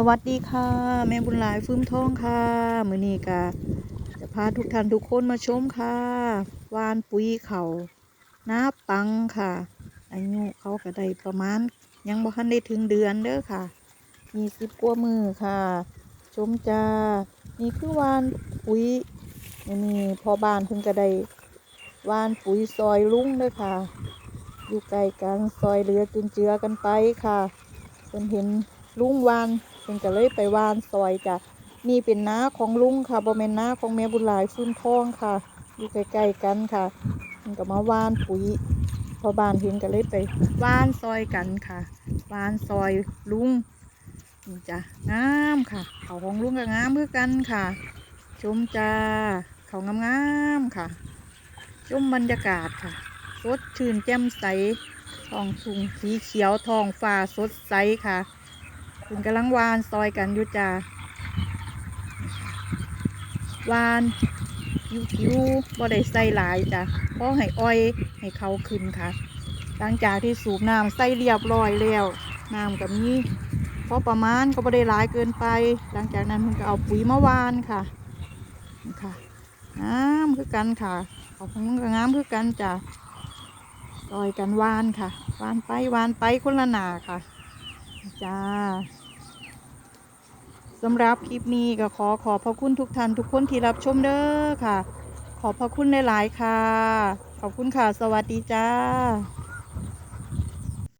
สวัสดีค่ะ แม่บุญหลายฟื้มท้องค่ะมือนี้กะจะพาทุกท่านทุกคนมาชมค่ะ วานปุ๋ยเขาหน้าปังค่ะ อายุเขาก็ได้ประมาณ ยังบ่ทันได้ถึงเดือนเด้อค่ะมีสิบกว่ามือค่ะ ชมจ้านี่คือวานปุ๋ยนนี่พอบ้านเพิ่งก็ได้วานปุ๋ยซอยลุงเด้อค่ะ อยู่ใกล้กันซอยเหลือจุนเจือกันไปค่ะเพิ่นเห็นลุงวาน พิ่นก็เลยไปวานซอยจ้ะนี่เป็นน้าของลุงค่ะบ่แม่นน้าของแม่บุญหลายฟื้นท้องค่ะอยู่ใกล้ๆกันค่ะเพิ่นก็มาวานปุ๋ยพอบ้านเห็นก็เลยไปวานซอยกันค่ะวานซอยลุงนี่จ้ะงามค่ะ เขาของลุงก็งามเพื่อกันค่ะ ชมจ้าเขางามๆค่ะ ชมบรรยากาศค่ะ สดชื่นแจ่มใสทองทุ่งสีเขียวทองฟ้าสดใสค่ะ คุณกำลังวานซอยกันอยู่จ้าวานผิวผิวบ่ได้ใส่หลายจ้ะเพราะให้อ้อยให้เขาขึ้นค่ะ หลังจากที่สูบน้ำใส่เรียบร้อยแล้วน้ำกับนี้พอประมาณก็บ่ได้หลายเกินไป หลังจากนั้นมันก็เอาปุ๋ยมาวานค่ะนี่ค่ะงามคือกันค่ะเขาของมันก็งามคือกันจ้ะซอยกันวานค่ะ วานไปวานไปคนละหนาค่ะ จ้า สำหรับคลิปนี้ก็ขอขอบพระคุณทุกท่านทุกคนที่รับชมเด้อค่ะ ขอบพระคุณหลายๆค่ะ ขอบคุณค่ะ สวัสดีจ้า